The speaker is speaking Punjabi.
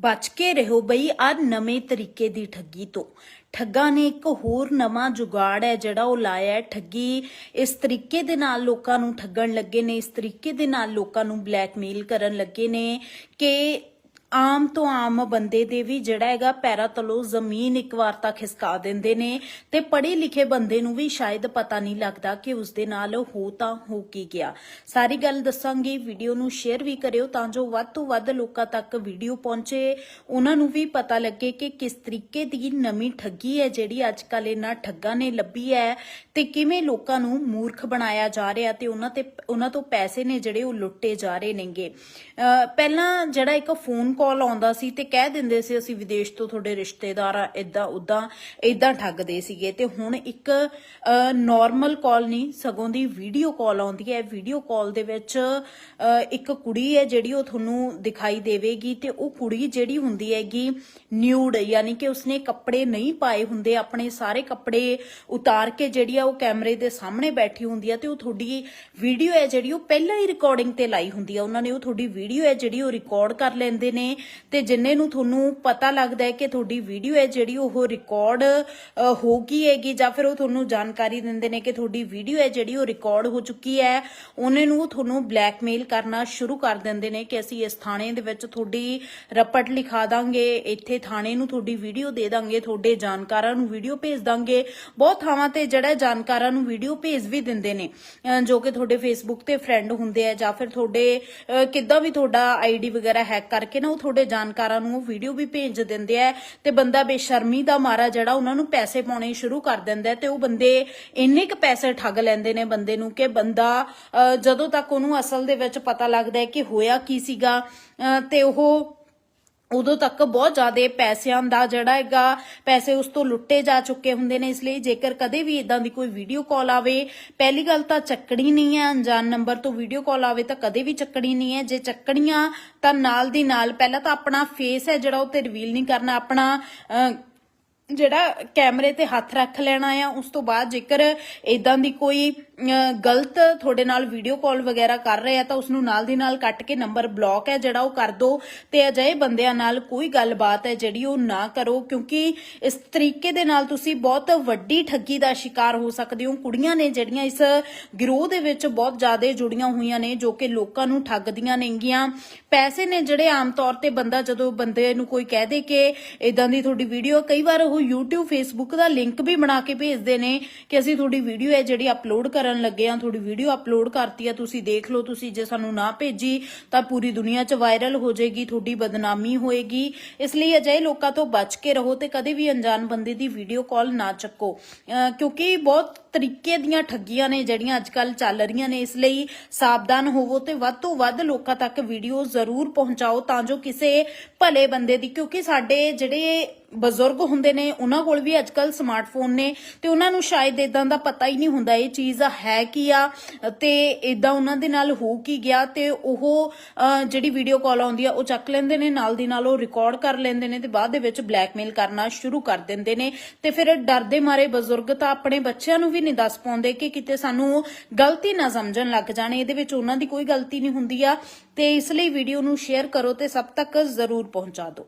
ਬਚ ਕੇ ਰਹੋ ਬਈ ਆ ਨਵੇਂ ਤਰੀਕੇ ਦੀ ਠੱਗੀ ਤੋਂ। ਠੱਗਾ ਨੇ ਇੱਕ ਹੋਰ ਨਵਾਂ ਜੁਗਾੜ ਹੈ ਜਿਹੜਾ ਉਹ ਲਾਇਆ ਠੱਗੀ। ਇਸ ਤਰੀਕੇ ਦੇ ਨਾਲ ਲੋਕਾਂ ਨੂੰ ਠੱਗਣ ਲੱਗੇ ਨੇ, ਇਸ ਤਰੀਕੇ ਦੇ ਨਾਲ ਲੋਕਾਂ ਨੂੰ ਬਲੈਕਮੇਲ ਕਰਨ ਲੱਗੇ ਨੇ ਕਿ ਆਮ ਤੋਂ ਆਮ ਬੰਦੇ ਦੇ ਵੀ ਜਿਹੜਾ ਹੈਗਾ ਪੈਰਾ ਤਲੋਂ ਜ਼ਮੀਨ ਇੱਕ ਵਾਰ ਤਾਂ ਖਿਸਕਾ ਦਿੰਦੇ ਨੇ ਤੇ ਪੜ੍ਹੇ ਲਿਖੇ ਬੰਦੇ ਨੂੰ ਵੀ ਸ਼ਾਇਦ ਪਤਾ ਨਹੀਂ ਲੱਗਦਾ ਕਿ ਉਸ ਦੇ ਨਾਲ ਹੋ ਤਾਂ ਹੋ ਕੀ ਗਿਆ। ਸਾਰੀ ਗੱਲ ਦੱਸਾਂਗੇ, ਵੀਡੀਓ ਨੂੰ ਸ਼ੇਅਰ ਵੀ ਕਰਿਓ ਤਾਂ ਜੋ ਵੱਧ ਤੋਂ ਵੱਧ ਲੋਕਾਂ ਤੱਕ ਵੀਡੀਓ ਪਹੁੰਚੇ। ਉਹਨਾਂ ਨੂੰ ਵੀ ਪਤਾ ਲੱਗੇ ਕਿ ਕਿਸ ਤਰੀਕੇ ਦੀ ਨਵੀਂ ਠੱਗੀ ਹੈ ਜਿਹੜੀ ਅੱਜ ਕੱਲ ਇਹਨਾਂ ਠੱਗਾਂ ਨੇ ਲੱਭੀ ਹੈ ਤੇ ਕਿਵੇਂ ਲੋਕਾਂ ਨੂੰ ਮੂਰਖ ਬਣਾਇਆ ਜਾ ਰਿਹਾ ਤੇ ਉਹਨਾਂ ਤੇ, ਉਹਨਾਂ ਤੋਂ ਪੈਸੇ ਨੇ ਜਿਹੜੇ ਉਹ ਲੁੱਟੇ ਜਾ ਰਹੇ ਨੇਗੇ। ਪਹਿਲਾਂ ਜਿਹੜਾ ਇੱਕ ਫੋਨ ਕਾਲ ਆਉਂਦਾ ਸੀ ਤੇ ਕਹਿ ਦਿੰਦੇ ਸੀ, ਅਸੀਂ ਵਿਦੇਸ਼ ਤੋਂ ਤੁਹਾਡੇ ਰਿਸ਼ਤੇਦਾਰ ਆ ਇਦਾਂ ਉਦਾਂ ਇਦਾਂ ਠੱਗਦੇ ਸੀਗੇ। ਤੇ ਹੁਣ ਇੱਕ ਨਾਰਮਲ ਕਾਲ ਨਹੀਂ, ਸਗੋਂ ਦੀ ਵੀਡੀਓ ਕਾਲ ਆਉਂਦੀ ਹੈ। ਵੀਡੀਓ ਕਾਲ ਦੇ ਵਿੱਚ ਇੱਕ ਕੁੜੀ ਹੈ ਜਿਹੜੀ ਉਹ ਤੁਹਾਨੂੰ ਦਿਖਾਈ ਦੇਵੇਗੀ ਤੇ ਉਹ ਕੁੜੀ ਜਿਹੜੀ ਹੁੰਦੀ ਹੈਗੀ ਨਿਊਡ ਯਾਨੀ ਕਿ ਉਸਨੇ ਕੱਪੜੇ ਨਹੀਂ ਪਾਏ ਹੁੰਦੇ, ਆਪਣੇ ਸਾਰੇ ਕੱਪੜੇ ਉਤਾਰ ਕੇ ਜਿਹੜੀ ਆ ਉਹ ਕੈਮਰੇ ਦੇ ਸਾਹਮਣੇ ਬੈਠੀ ਹੁੰਦੀ ਆ ਤੇ ਉਹ ਤੁਹਾਡੀ ਵੀਡੀਓ ਹੈ ਜਿਹੜੀ ਉਹ ਪਹਿਲਾਂ ਹੀ ਰਿਕਾਰਡਿੰਗ ਤੇ ਲਾਈ ਹੁੰਦੀ ਆ। ਉਹਨਾਂ ਨੇ ਉਹ ਤੁਹਾਡੀ ਵੀਡੀਓ ਹੈ ਜਿਹੜੀ ਉਹ ਰਿਕਾਰਡ ਕਰ ਲੈਂਦੇ ਨੇ। ਤੇ ਜਿੰਨੇ ਨੂੰ ਤੁਹਾਨੂੰ ਪਤਾ ਲੱਗਦਾ ਹੈ ਕਿ ਤੁਹਾਡੀ ਵੀਡੀਓ ਹੈ ਜਿਹੜੀ ਉਹ ਰਿਕਾਰਡ ਹੋ ਗਈ ਹੈਗੀ ਜਾਂ ਫਿਰ ਉਹ ਤੁਹਾਨੂੰ ਜਾਣਕਾਰੀ ਦਿੰਦੇ ਨੇ ਕਿ ਤੁਹਾਡੀ ਵੀਡੀਓ ਹੈ ਜਿਹੜੀ ਉਹ ਰਿਕਾਰਡ ਹੋ ਚੁੱਕੀ ਹੈ, ਉਹਨੇ ਨੂੰ ਤੁਹਾਨੂੰ ਬਲੈਕਮੇਲ ਕਰਨਾ ਸ਼ੁਰੂ ਕਰ ਦਿੰਦੇ ਨੇ ਕਿ ਅਸੀਂ ਇਸ ਥਾਣੇ ਦੇ ਵਿੱਚ ਤੁਹਾਡੀ ਰਪਟ ਲਿਖਾ ਦਾਂਗੇ, ਇੱਥੇ ਥਾਣੇ ਨੂੰ ਤੁਹਾਡੀ ਵੀਡੀਓ ਦੇ ਦਾਂਗੇ, ਤੁਹਾਡੇ ਜਾਣਕਾਰਾਂ ਨੂੰ ਵੀਡੀਓ ਭੇਜ ਦਾਂਗੇ। ਬਹੁਤ ਥਾਵਾਂ ਤੇ ਜਿਹੜਾ ਜਾਣਕਾਰਾਂ ਨੂੰ ਵੀਡੀਓ ਭੇਜ ਵੀ ਦਿੰਦੇ ਨੇ ਜੋ ਕਿ ਤੁਹਾਡੇ ਫੇਸਬੁੱਕ ਤੇ ਫਰੈਂਡ ਹੁੰਦੇ ਆ ਜਾਂ ਫਿਰ ਤੁਹਾਡੇ ਕਿੱਦਾਂ ਵੀ ਤੁਹਾਡਾ ਆਈਡੀ ਵਗੈਰਾ ਹੈਕ ਕਰਕੇ ਨਾ ਉਹ ਤੁਹਾਡੇ ਜਾਣਕਾਰਾਂ ਨੂੰ ਵੀਡੀਓ ਵੀ ਭੇਜ ਦਿੰਦੇ ਆ ਤੇ ਬੰਦਾ ਬੇਸ਼ਰਮੀ ਦਾ ਮਾਰਾ ਜਿਹੜਾ ਉਹਨਾਂ ਨੂੰ ਪੈਸੇ ਪਾਉਣੇ ਸ਼ੁਰੂ ਕਰ ਦਿੰਦਾ ਹੈ ਤੇ ਉਹ ਬੰਦੇ ਇੰਨੇ ਕ ਪੈਸੇ ਠੱਗ ਲੈਂਦੇ ਨੇ ਬੰਦੇ ਨੂੰ ਕਿ ਬੰਦਾ, ਅਹ, ਜਦੋਂ ਤੱਕ ਉਹਨੂੰ ਅਸਲ ਦੇ ਵਿੱਚ ਪਤਾ ਲੱਗਦਾ ਹੈ ਕਿ ਹੋਇਆ ਕੀ ਸੀਗਾ ਤੇ ਉਹ ਉਦੋਂ ਤੱਕ ਬਹੁਤ ਜ਼ਿਆਦਾ ਪੈਸਿਆਂ ਦਾ ਜਿਹੜਾ ਹੈਗਾ, ਪੈਸੇ ਉਸ ਤੋਂ ਲੁੱਟੇ ਜਾ ਚੁੱਕੇ ਹੁੰਦੇ ਨੇ, ਇਸ ਲਈ ਜੇਕਰ ਕਦੇ ਵੀ ਇਦਾਂ ਦੀ ਕੋਈ ਵੀਡੀਓ ਕਾਲ ਆਵੇ, ਪਹਿਲੀ ਗੱਲ ਤਾਂ ਚੱਕਣੀ ਨਹੀਂ ਹੈ ਅਣਜਾਣ ਨੰਬਰ ਤੋਂ ਵੀਡੀਓ ਕਾਲ ਆਵੇ ਤਾਂ ਕਦੇ ਵੀ ਚੱਕਣੀ ਨਹੀਂ ਹੈ, ਜੇ ਚੱਕਣੀਆਂ ਤਾਂ ਨਾਲ ਦੀ ਨਾਲ ਪਹਿਲਾਂ ਤਾਂ ਆਪਣਾ ਫੇਸ ਹੈ ਜਿਹੜਾ ਉਹ ਤੇ ਰਿਵੀਲ ਨਹੀਂ ਕਰਨਾ, ਆਪਣਾ ਜਿਹੜਾ ਕੈਮਰੇ ਤੇ ਹੱਥ ਰੱਖ ਲੈਣਾ ਆ, ਉਸ ਤੋਂ ਬਾਅਦ ਜੇਕਰ ਇਦਾਂ ਦੀ ਕੋਈ ਗਲਤ ਤੁਹਾਡੇ ਨਾਲ ਵੀਡੀਓ ਕਾਲ ਵਗੈਰਾ ਕਰ ਰਹੇ ਆ, ਤਾਂ ਉਸ ਨੂੰ ਨਾਲ ਦੀ ਨਾਲ ਕੱਟ ਕੇ ਨੰਬਰ ਬਲੌਕ ਹੈ ਜਿਹੜਾ ਉਹ ਕਰ ਦਿਓ ਤੇ ਅਜਿਹੇ ਬੰਦਿਆਂ ਨਾਲ ਕੋਈ ਗੱਲਬਾਤ ਹੈ ਜਿਹੜੀ ਉਹ ਨਾ ਕਰੋ, ਕਿਉਂਕਿ ਇਸ ਤਰੀਕੇ ਦੇ ਨਾਲ ਤੁਸੀਂ ਬਹੁਤ ਵੱਡੀ ਠੱਗੀ ਦਾ ਸ਼ਿਕਾਰ ਹੋ ਸਕਦੇ ਹੋ। ਕੁੜੀਆਂ ਨੇ ਜਿਹੜੀਆਂ ਇਸ ਗਿਰੋਹ ਦੇ ਵਿੱਚ ਬਹੁਤ ਜ਼ਿਆਦਾ ਜੁੜੀਆਂ ਹੋਈਆਂ ਨੇ, ਜੋ ਕਿ ਲੋਕਾਂ ਨੂੰ ਠੱਗਦੀਆਂ ਨੇਗੀਆਂ। ਪੈਸੇ ਨੇ ਜਿਹੜੇ ਆਮ ਤੌਰ ਤੇ ਬੰਦਾ ਜਦੋਂ ਬੰਦੇ ਨੂੰ ਕੋਈ ਕਹਿ ਦੇ ਕਿ ਇਦਾਂ ਦੀ ਤੁਹਾਡੀ ਵੀਡੀਓ ਕਈ ਵਾਰ ਉਹ YouTube, Facebook ਦਾ ਲਿੰਕ ਵੀ ਬਣਾ ਕੇ ਭੇਜਦੇ ਨੇ ਕਿ ਅਸੀਂ ਤੁਹਾਡੀ ਵੀਡੀਓ ਹੈ ਜਿਹੜੀ ਅਪਲੋਡ ਕਰਨ ਲੱਗੇ ਆ ਤੁਹਾਡੀ ਵੀਡੀਓ ਅਪਲੋਡ ਕਰਤੀ ਆ, ਤੁਸੀਂ ਦੇਖ ਲਓ, ਤੁਸੀਂ ਜੇ ਸਾਨੂੰ ਨਾ ਭੇਜੀ, ਤਾਂ ਪੂਰੀ ਦੁਨੀਆ 'ਚ ਵਾਇਰਲ ਹੋ ਜਾਏਗੀ, ਤੁਹਾਡੀ ਬਦਨਾਮੀ ਹੋਏਗੀ। ਇਸ ਲਈ ਅਜਿਹੇ ਲੋਕਾਂ ਤੋਂ ਬਚ ਕੇ ਰਹੋ ਤੇ ਕਦੇ ਵੀ ਅਣਜਾਣ ਬੰਦੇ ਦੀ ਵੀਡੀਓ ਕਾਲ ਨਾ ਚੱਕੋ। ਕਿਉਂਕਿ ਬਹੁਤ ਤਰੀਕੇ ਦੀਆਂ ਠੱਗੀਆਂ ਨੇ ਜਿਹੜੀਆਂ ਅੱਜਕੱਲ ਚੱਲ ਰਹੀਆਂ ਨੇ। ਇਸ ਲਈ ਸਾਵਧਾਨ ਹੋਵੋ ਤੇ ਵੱਧ ਤੋਂ ਵੱਧ ਲੋਕਾਂ ਤੱਕ ਵੀਡੀਓ ਜ਼ਰੂਰ ਪਹੁੰਚਾਓ ਤਾਂ ਜੋ ਕਿਸੇ ਭਲੇ ਬੰਦੇ ਦੀ, ਕਿਉਂਕਿ ਸਾਡੇ ਜਿਹੜੇ ਬਜ਼ੁਰਗ ਹੁੰਦੇ ਨੇ, ਉਹਨਾਂ ਕੋਲ ਵੀ ਅੱਜਕੱਲ ਸਮਾਰਟਫੋਨ ਨੇ ਤੇ ਉਹਨਾਂ ਨੂੰ ਸ਼ਾਇਦ ਇਦਾਂ ਦਾ ਪਤਾ ਹੀ ਨਹੀਂ ਹੁੰਦਾ ਇਹ ਚੀਜ਼ ਹੈ ਕੀ ਆ ਤੇ ਇਦਾਂ ਉਹਨਾਂ ਦੇ ਨਾਲ ਹੋ ਕੀ ਗਿਆ ਤੇ ਉਹ ਜਿਹੜੀ ਵੀਡੀਓ ਕਾਲ ਆਉਂਦੀ ਆ, ਉਹ ਚੱਕ ਲੈਂਦੇ ਨੇ, ਨਾਲ ਦੀ ਨਾਲ ਉਹ ਰਿਕਾਰਡ ਕਰ ਲੈਂਦੇ ਨੇ ਤੇ ਬਾਅਦ ਦੇ ਵਿੱਚ ਬਲੈਕਮੇਲ ਕਰਨਾ ਸ਼ੁਰੂ ਕਰ ਦਿੰਦੇ ਨੇ ਤੇ ਫਿਰ ਡਰਦੇ ਮਾਰੇ ਬਜ਼ੁਰਗ ਤਾਂ ਆਪਣੇ ਬੱਚਿਆਂ ਨੂੰ ਵੀ ਨਹੀਂ ਦੱਸ ਪਾਉਂਦੇ ਕਿ ਕਿਤੇ ਸਾਨੂੰ ਗਲਤੀ ਨਾ ਸਮਝਣ ਲੱਗ ਜਾਣ, ਇਹਦੇ ਵਿੱਚ ਉਹਨਾਂ ਦੀ ਕੋਈ ਗਲਤੀ ਨਹੀਂ ਹੁੰਦੀ ਆ ਤੇ ਇਸ ਲਈ ਵੀਡੀਓ ਨੂੰ ਸ਼ੇਅਰ ਕਰੋ ਤੇ ਸਭ ਤੱਕ ਜ਼ਰੂਰ ਪਹੁੰਚਾ ਦਿਓ।